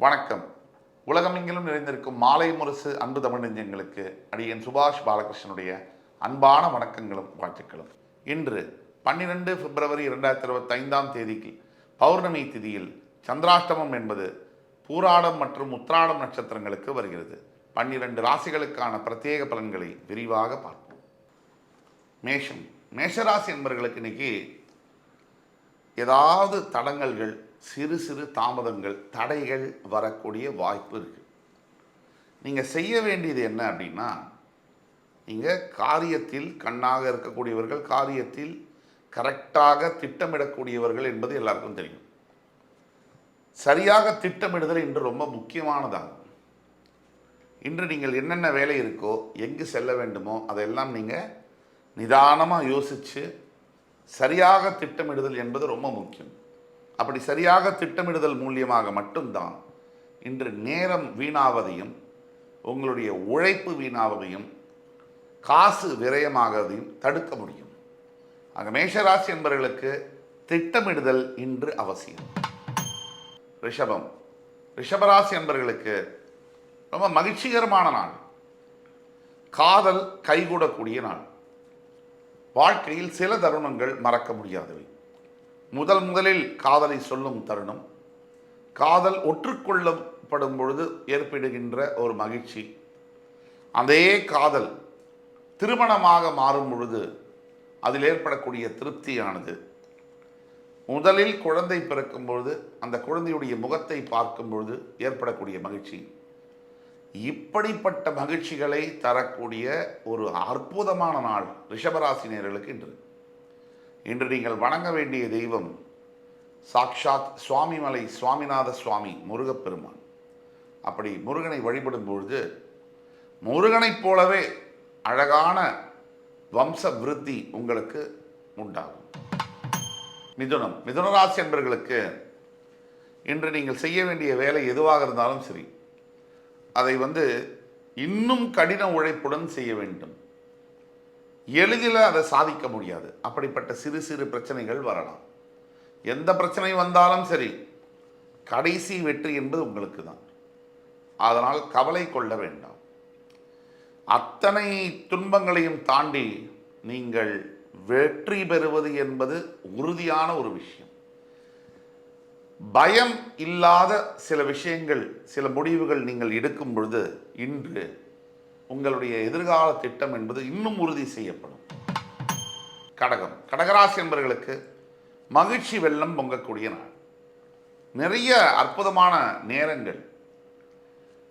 வணக்கம். உலகமெங்கிலும் நிறைந்திருக்கும் மாலை முரசு அன்பு தமிழ் நெஞ்சங்களுக்கு அடியன் சுபாஷ் பாலகிருஷ்ணனுடைய அன்பான வணக்கங்களும் வாழ்த்துக்களும். இன்று பன்னிரெண்டு பிப்ரவரி இரண்டாயிரத்தி இருபத்தி ஐந்தாம் தேதிக்கு பௌர்ணமி திதியில் சந்திராஷ்டமம் என்பது பூராடம் மற்றும் உத்ராடம் நட்சத்திரங்களுக்கு வருகிறது. பன்னிரண்டு ராசிகளுக்கான பிரத்யேக பலன்களை விரிவாக பார்ப்போம். மேஷம். மேஷராசி என்பவர்களுக்கு இன்னைக்கு ஏதாவது தடங்கல்கள் சிறு சிறு தாமதங்கள் தடைகள் வரக்கூடிய வாய்ப்பு இருக்குது நீங்கள் செய்ய வேண்டியது என்ன அப்படின்னா நீங்கள் காரியத்தில் கண்ணாக இருக்கக்கூடியவர்கள் காரியத்தில் கரெக்டாக திட்டமிடக்கூடியவர்கள் என்பது எல்லாருக்கும் தெரியும். சரியாக திட்டமிடுதல் இன்று ரொம்ப முக்கியமானதாகும். இன்று நீங்கள் என்னென்ன வேலை இருக்கோ எங்கு செல்ல வேண்டுமோ அதெல்லாம் நீங்கள் நிதானமாக யோசித்து சரியாக திட்டமிடுதல் என்பது ரொம்ப முக்கியம். அப்படி சரியாக திட்டமிடுதல் மூலியமாக மட்டும்தான் இன்று நேரம் வீணாவதையும் உங்களுடைய உழைப்பு வீணாவதையும் காசு விரயமாகதையும் தடுக்க முடியும். ஆக மேஷராசி என்பவர்களுக்கு திட்டமிடுதல் இன்று அவசியம். ரிஷபம். ரிஷபராசி என்பவர்களுக்கு ரொம்ப மகிழ்ச்சிகரமான நாள். காதல் கைகூடக்கூடிய நாள். வாழ்க்கையில் சில தருணங்கள் மறக்க முடியாதவை. முதல் முதலில் காதலை சொல்லும் தருணம். காதல் ஒற்றுக்கொள்ளப்படும் பொழுது ஏற்படுகின்ற ஒரு மகிழ்ச்சி. அதே காதல் திருமணமாக மாறும் பொழுது அதில் ஏற்படக்கூடிய திருப்தியானது. முதலில் குழந்தை பிறக்கும் பொழுது அந்த குழந்தையுடைய முகத்தை பார்க்கும் பொழுது ஏற்படக்கூடிய மகிழ்ச்சி. இப்படிப்பட்ட மகிழ்ச்சிகளை தரக்கூடிய ஒரு அற்புதமான நாள் ரிஷபராசினியர்களுக்கு இன்று. இன்று நீங்கள் வணங்க வேண்டிய தெய்வம் சாக்ஷாத் சுவாமிமலை சுவாமிநாத சுவாமி முருகப்பெருமான். அப்படி முருகனை வழிபடும் பொழுது முருகனைப் போலவே அழகான வம்ச விருத்தி உங்களுக்கு உண்டாகும். மிதுனம் மிதுனராசி என்பர்களுக்கு இன்று நீங்கள் செய்ய வேண்டிய வேலை எதுவாக இருந்தாலும் சரி அதை வந்து இன்னும் கடின உழைப்புடன் செய்ய வேண்டும். எளிதில் அதை சாதிக்க முடியாது. அப்படிப்பட்ட சிறு சிறு பிரச்சனைகள் வரலாம். எந்த பிரச்சனை வந்தாலும் சரி கடைசி வெற்றி என்பது உங்களுக்கு தான் அதனால் கவலை கொள்ள வேண்டாம். அத்தனை துன்பங்களையும் தாண்டி நீங்கள் வெற்றி பெறுவது என்பது உறுதியான ஒரு விஷயம். பயம் இல்லாத சில விஷயங்கள் சில முடிவுகள் நீங்கள் எடுக்கும் பொழுது இன்று உங்களுடைய எதிர்கால திட்டம் என்பது இன்னும் உறுதி செய்யப்படும். கடகம். கடகராசி என்பவர்களுக்கு மகிழ்ச்சி வெள்ளம் பொங்கக்கூடிய நாள். நிறைய அற்புதமான நேரங்கள்.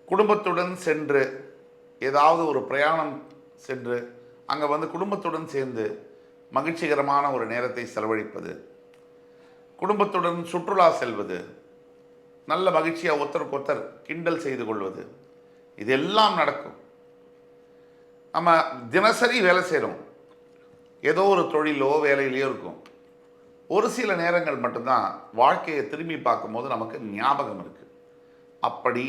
குடும்பத்துடன் சென்று ஏதாவது ஒரு பிரயாணம் சென்று அங்கே வந்து குடும்பத்துடன் சேர்ந்து மகிழ்ச்சிகரமான ஒரு நேரத்தை செலவழிப்பது. குடும்பத்துடன் சுற்றுலா செல்வது. நல்ல மகிழ்ச்சியாக ஒருத்தருக்கு ஒருத்தர் கிண்டல் செய்து கொள்வது. இதெல்லாம் நடக்கும். நம்ம தினசரி வேலை செய்கிறோம் ஏதோ ஒரு தொழிலோ வேலையிலையோ இருக்கும். ஒரு சில நேரங்கள் மட்டும்தான் வாழ்க்கையை திரும்பி பார்க்கும்போது நமக்கு ஞாபகம் இருக்குது அப்படி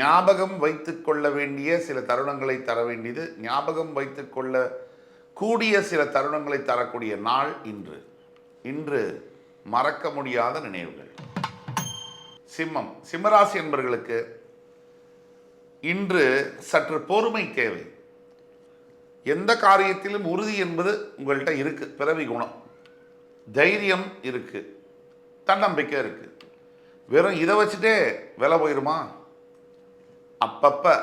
ஞாபகம் வைத்து கொள்ள வேண்டிய சில தருணங்களை தர வேண்டியது ஞாபகம் வைத்து கொள்ள கூடிய சில தருணங்களை தரக்கூடிய நாள் இன்று. இன்று மறக்க முடியாத நினைவுகள். சிம்மம் சிம்மராசி என்பவர்களுக்கு இன்று சற்று பொறுமை தேவை. எந்த காரியத்திலும் உறுதி என்பது உங்கள்கிட்ட இருக்கு பிறவி குணம். தைரியம் இருக்கு தன்னம்பிக்கை இருக்கு. வெறும் இதை வச்சுட்டே விலை போயிடுமா அப்பப்போ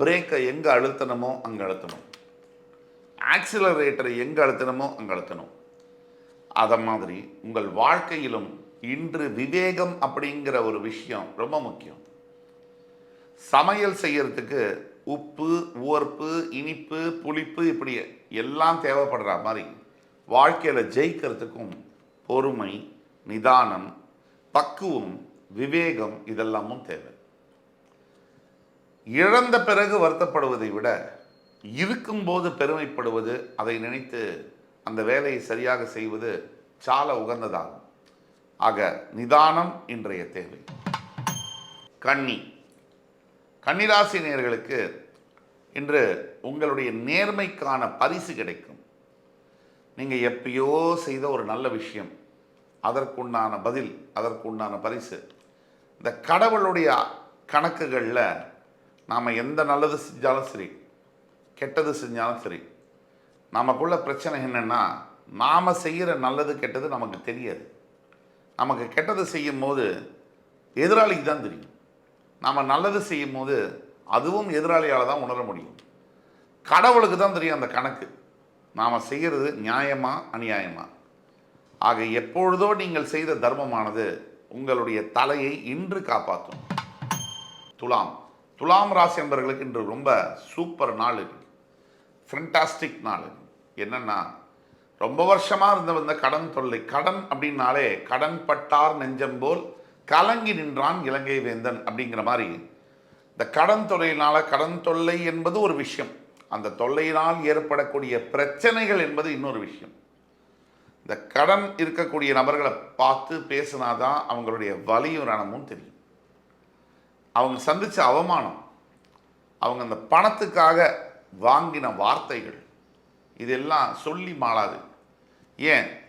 பிரேக்கை எங்கே அழுத்தணுமோ அங்கே அழுத்தணும். ஆக்சிலரேட்டரை எங்கே அழுத்தணுமோ அங்கே அழுத்தணும். அதை மாதிரி உங்கள் வாழ்க்கையிலும் இன்று விவேகம் அப்படிங்கிற ஒரு விஷயம் ரொம்ப முக்கியம். சமையல் செய்யறதுக்கு உப்பு உவர்ப்பு இனிப்பு புளிப்பு இப்படி எல்லாம் தேவைப்படுற மாதிரி வாழ்க்கையில் ஜெயிக்கிறதுக்கும் பொறுமை நிதானம் பக்குவம் விவேகம் இதெல்லாமும் தேவை. இழந்த பிறகு வருத்தப்படுவதை விட இருக்கும்போது பெருமைப்படுவது அதை நினைத்து அந்த வேலையை சரியாக செய்வது சால உகந்ததாகும். ஆக நிதானம் இன்றைய தேவை. கன்னி கன்னிராசி நேர்களுக்கு இன்று உங்களுடைய நேர்மைக்கான பரிசு கிடைக்கும். நீங்கள் எப்பயோ செய்த ஒரு நல்ல விஷயம் அதற்குண்டான பதில் அதற்குண்டான பரிசு. இந்த கடவுளுடைய கணக்குகளில் நாம் எந்த நல்லது செஞ்சாலும் சரி கெட்டது செஞ்சாலும் சரி நமக்குள்ள பிரச்சனை என்னென்னா நாம் செய்கிற நல்லது கெட்டது நமக்கு தெரியாது. நமக்கு கெட்டது செய்யும் போது எதிராளிக்கு தான் தெரியும். நாம் நல்லது செய்யும் போது அதுவும் எதிராளியால் தான் உணர முடியும். கடவுளுக்கு தான் தெரியும் அந்த கணக்கு. நாம் செய்கிறது நியாயமா அநியாயமா? ஆக எப்பொழுதோ நீங்கள் செய்த தர்மமானது உங்களுடைய தலையை இன்று காப்பாற்றும். துலாம். துலாம் ராசி என்பவர்களுக்கு இன்று ரொம்ப சூப்பர் நாள் இருக்கு நாள் இது. என்னன்னா ரொம்ப வருஷமாக இருந்த வந்த கடன் தொல்லை. கடன் அப்படின்னாலே கடன் பட்டார் நெஞ்சம்போல் கலங்கி நின்றான் இலங்கை வேந்தன் அப்படிங்கிற மாதிரி. இந்த கடன் தொல்லையினால் கடன் தொல்லை என்பது ஒரு விஷயம். அந்த தொல்லையினால் ஏற்படக்கூடிய பிரச்சனைகள் என்பது இன்னொரு விஷயம். இந்த கடன் இருக்கக்கூடிய நபர்களை பார்த்து பேசினாதான் அவங்களுடைய வலியும் ரணமும் தெரியும். அவங்க சந்தித்த அவமானம் அவங்க அந்த பணத்துக்காக வாங்கின வார்த்தைகள் இதெல்லாம் சொல்லி மாளாது. ஏன்?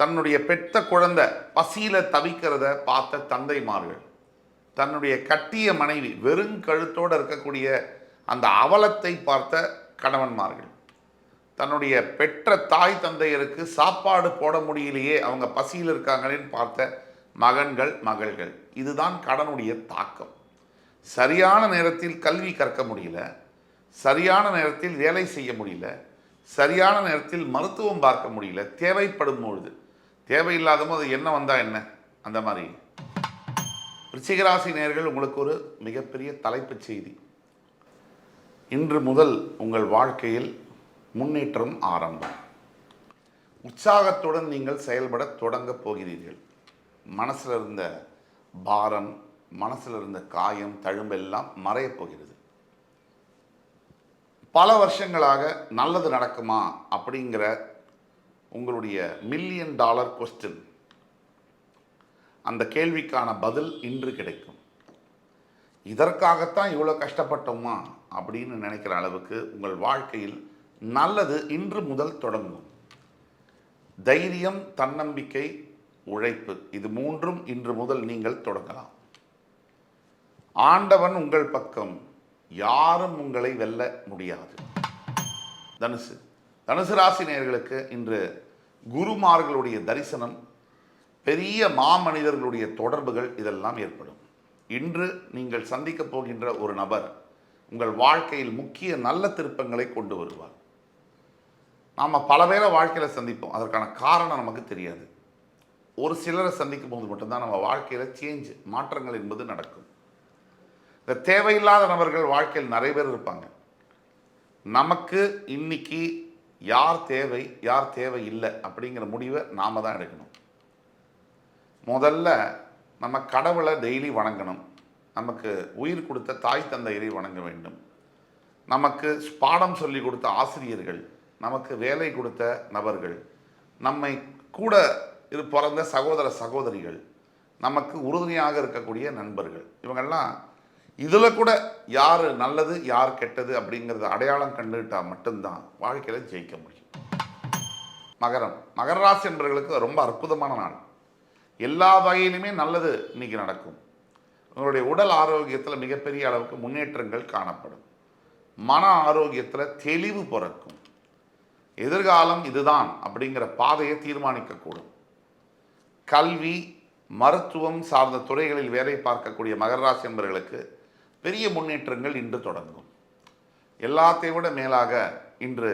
தன்னுடைய பெத்த குழந்தை பசியில் தவிக்கிறத பார்த்த தந்தைமார்கள் தன்னுடைய கட்டிய மனைவி வெறும் கழுத்தோடு இருக்கக்கூடிய அந்த அவலத்தை பார்த்த கணவன்மார்கள். தன்னுடைய பெற்ற தாய் தந்தையருக்கு சாப்பாடு போட முடியலையே அவங்க பசியில் இருக்காங்களேன்னு பார்த்த மகன்கள் மகள்கள். இதுதான் கடனுடைய தாக்கம். சரியான நேரத்தில் கல்வி கற்க முடியல சரியான நேரத்தில் வேலை செய்ய முடியல சரியான நேரத்தில் மருத்துவம் பார்க்க முடியல தேவைப்படும் பொழுது தேவையில்லாத போது என்ன வந்தால் என்ன? அந்த மாதிரி. ரிச்சிகராசி நேர்கள் உங்களுக்கு ஒரு மிகப்பெரிய தலைப்புச் செய்தி. இன்று முதல் உங்கள் வாழ்க்கையில் முன்னேற்றம் ஆரம்பம். உற்சாகத்துடன் நீங்கள் செயல்பட தொடங்கப் போகிறீர்கள். மனசில் இருந்த பாரம் மனசில் இருந்த காயம் தழும்பெல்லாம் மறையப் போகிறது. பல வருஷங்களாக நல்லது நடக்குமா அப்படிங்கிற உங்களுடைய மில்லியன் டாலர் கொஸ்டின் அந்த கேள்விக்கான பதில் இன்று கிடைக்கும். இதற்காகத்தான் இவ்வளோ கஷ்டப்பட்டோமா அப்படின்னு நினைக்கிற அளவுக்கு உங்கள் வாழ்க்கையில் நல்லது இன்று முதல் தொடங்கும். தைரியம் தன்னம்பிக்கை உழைப்பு இது மூன்றும் இன்று முதல் நீங்கள் தொடங்கலாம். ஆண்டவன் உங்கள் பக்கம் யாரும் உங்களை வெல்ல முடியாது. தனுசு. தனுசு ராசி நேர்களுக்கு இன்று குருமார்களுடைய தரிசனம் பெரிய மாமனிதர்களுடைய தொடர்புகள் இதெல்லாம் ஏற்படும். இன்று நீங்கள் சந்திக்க போகின்ற ஒரு நபர் உங்கள் வாழ்க்கையில் முக்கிய நல்ல திருப்பங்களை கொண்டு வருவார். நாம் பல பேரை வாழ்க்கையில் சந்திப்போம். அதற்கான காரணம் நமக்கு தெரியாது. ஒரு சிலரை சந்திக்கும் போது மட்டும்தான் நம்ம வாழ்க்கையில் சேஞ்ச் மாற்றங்கள் என்பது நடக்கும். இந்த தேவையில்லாத நபர்கள் வாழ்க்கையில் நிறைய பேர் இருப்பாங்க. நமக்கு இன்னைக்கு யார் தேவை யார் தேவை இல்லை அப்படிங்கிற முடிவை நாம தான் எடுக்கணும். முதல்ல நம்ம கடவுளை டெய்லி வணங்கணும். நமக்கு உயிர் கொடுத்த தாய் தந்தையரை வணங்க வேண்டும். நமக்கு பாடம் சொல்லி கொடுத்த ஆசிரியர்கள் நமக்கு வேலை கொடுத்த நபர்கள் நம்மை கூட இரு பிறந்த சகோதர சகோதரிகள் நமக்கு உறுதுணையாக இருக்கக்கூடிய நண்பர்கள் இவங்கெல்லாம் இதில் கூட யார் நல்லது யார் கெட்டது அப்படிங்கிறத அடையாளம் கண்டுகிட்டால் மட்டும்தான் வாழ்க்கையில் ஜெயிக்க முடியும். மகரம். மகர ராசி என்பவர்களுக்கு ரொம்ப அற்புதமான நாள். எல்லா வகையிலுமே நல்லது இன்னைக்கு நடக்கும். உங்களுடைய உடல் ஆரோக்கியத்தில் மிகப்பெரிய அளவுக்கு முன்னேற்றங்கள் காணப்படும். மன ஆரோக்கியத்தில் தெளிவு பிறக்கும். எதிர்காலம் இதுதான் அப்படிங்கிற பாதையை தீர்மானிக்கக்கூடும். கல்வி மருத்துவம் சார்ந்த துறைகளில் வேலை பார்க்கக்கூடிய மகர ராசி என்பவர்களுக்கு பெரிய முன்னேற்றங்கள் இன்று தொடங்கும். எல்லாத்தையும் விட மேலாக இன்று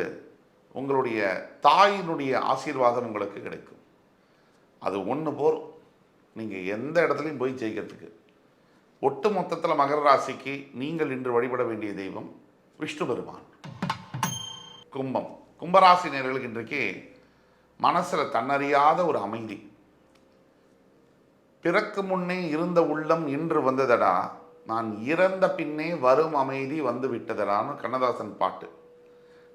உங்களுடைய தாயினுடைய ஆசீர்வாதம் உங்களுக்கு கிடைக்கும். அது ஒன்று போர் நீங்கள் எந்த இடத்துலையும் போய் ஜெயிக்கிறதுக்கு. ஒட்டு மொத்தத்தில் மகர ராசிக்கு நீங்கள் இன்று வழிபட வேண்டிய தெய்வம் விஷ்ணு பெருமான். கும்பம். கும்பராசி நேர்களுக்கு இன்றைக்கு மனசில் தன்னறியாத ஒரு அமைதி. பிறக்கு முன்னே இருந்த உள்ளம் இன்று வந்ததடா நான் இறந்த பின்னே வரும் அமைதி வந்து விட்டதடான்னு கண்ணதாசன் பாட்டு.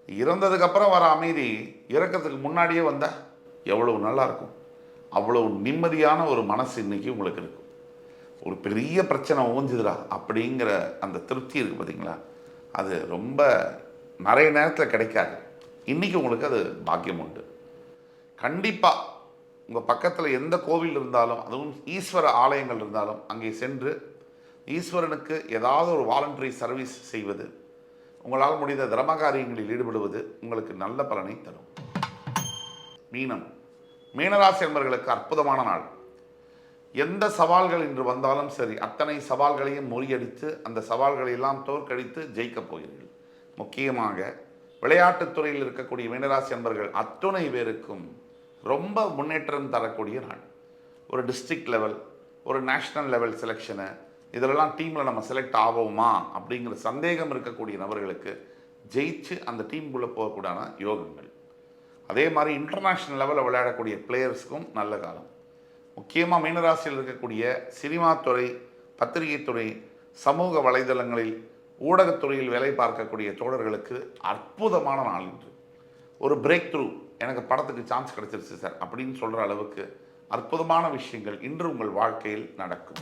இறந்ததுக்கப்புறம் வர அமைதி இறக்கிறதுக்கு முன்னாடியே வந்தால் எவ்வளவு நல்லா இருக்கும். அவ்வளவு நிம்மதியான ஒரு மனசு இன்னைக்கு உங்களுக்கு இருக்கும். ஒரு பெரிய பிரச்சனை ஓஞ்சுதுடா அப்படிங்கிற அந்த திருப்தி இருக்குது பார்த்தீங்களா அது ரொம்ப நிறைய நேரத்தில் கிடைக்காது. இன்றைக்கி உங்களுக்கு அது பாக்கியம் உண்டு. கண்டிப்பாக உங்கள் பக்கத்தில் எந்த கோவில் இருந்தாலும் அதுவும் ஈஸ்வர ஆலயங்கள் இருந்தாலும் அங்கே சென்று ஈஸ்வரனுக்கு ஏதாவது ஒரு வாலண்டரி சர்வீஸ் செய்வது உங்களால் முடிந்த தர்மகாரியங்களில் ஈடுபடுவது உங்களுக்கு நல்ல பலனை தரும். மீனம். மீனராசி என்பவர்களுக்கு அற்புதமான நாள். எந்த சவால்கள் இன்று வந்தாலும் சரி அத்தனை சவால்களையும் முறியடித்து அந்த சவால்களை எல்லாம் தோற்கடித்து ஜெயிக்கப் போகிறீர்கள். முக்கியமாக விளையாட்டுத்துறையில் இருக்கக்கூடிய மீனராசி என்பர்கள் அத்துணை பேருக்கும் ரொம்ப முன்னேற்றம் தரக்கூடிய நாள். ஒரு டிஸ்ட்ரிக்ட் லெவல் ஒரு நேஷ்னல் லெவல் செலெக்ஷனை இதிலெல்லாம் டீமில் நம்ம செலக்ட் ஆவோமா? அப்படிங்கிற சந்தேகம் இருக்கக்கூடிய நபர்களுக்கு ஜெயிச்சு அந்த டீமுக்குள்ளே போகக்கூடான யோகங்கள். அதே மாதிரி இன்டர்நேஷ்னல் லெவலில் விளையாடக்கூடிய பிளேயர்ஸ்க்கும் நல்ல காலம். முக்கியமாக மீனராசியில் இருக்கக்கூடிய சினிமா துறை பத்திரிகை துறை சமூக வலைதளங்களில் ஊடகத்துறையில் வேலை பார்க்கக்கூடிய தோழர்களுக்கு அற்புதமான நாள் இன்று. ஒரு பிரேக் த்ரூ எனக்கு படத்துக்கு சான்ஸ் கிடைச்சிருச்சு சார் அப்படின்னு சொல்கிற அளவுக்கு அற்புதமான விஷயங்கள் இன்று உங்கள் வாழ்க்கையில் நடக்கும்.